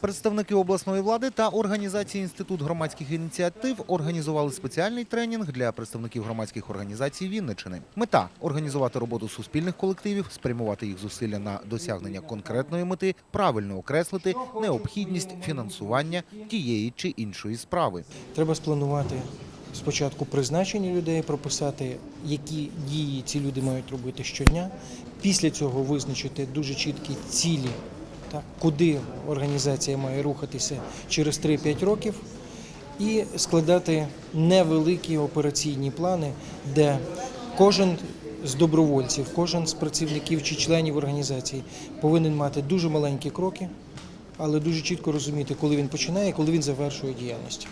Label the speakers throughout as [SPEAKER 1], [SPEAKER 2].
[SPEAKER 1] Представники обласної влади та організації Інститут громадських ініціатив організували спеціальний тренінг для представників громадських організацій Вінничини. Мета організувати роботу суспільних колективів, спрямувати їх зусилля на досягнення конкретної мети, правильно окреслити необхідність фінансування тієї чи іншої справи.
[SPEAKER 2] Треба спланувати спочатку призначення людей, прописати, які дії ці люди мають робити щодня. Після цього визначити дуже чіткі цілі, так, куди організація має рухатися через 3-5 років, і складати невеликі операційні плани, де кожен з добровольців, кожен з працівників чи членів організації повинен мати дуже маленькі кроки, але дуже чітко розуміти, коли він починає, коли він завершує діяльність.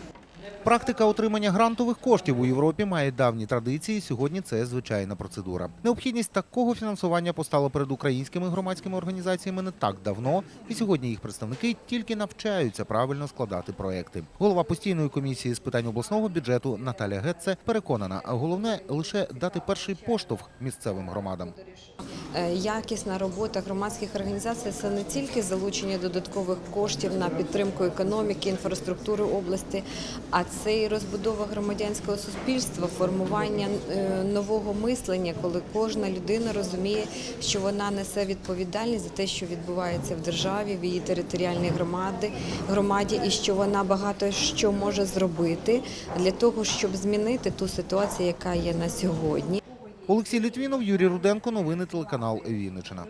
[SPEAKER 1] Практика отримання грантових коштів у Європі має давні традиції. Сьогодні це звичайна процедура. Необхідність такого фінансування постала перед українськими громадськими організаціями не так давно, і сьогодні їх представники тільки навчаються правильно складати проекти. Голова постійної комісії з питань обласного бюджету Наталя Гетце переконана, головне лише дати перший поштовх місцевим громадам.
[SPEAKER 3] Е, Якісна робота громадських організацій це не тільки залучення додаткових коштів на підтримку економіки, інфраструктури області, а це і розбудова громадянського суспільства, формування е, нового мислення, коли кожна людина розуміє, що вона несе відповідальність за те, що відбувається в державі, в її територіальній громаді, громаді, і що вона багато що може зробити для того, щоб змінити ту ситуацію, яка є на сьогодні.
[SPEAKER 1] Олексій Літвінов, Юрій Руденко. Новини телеканал Вінниччина.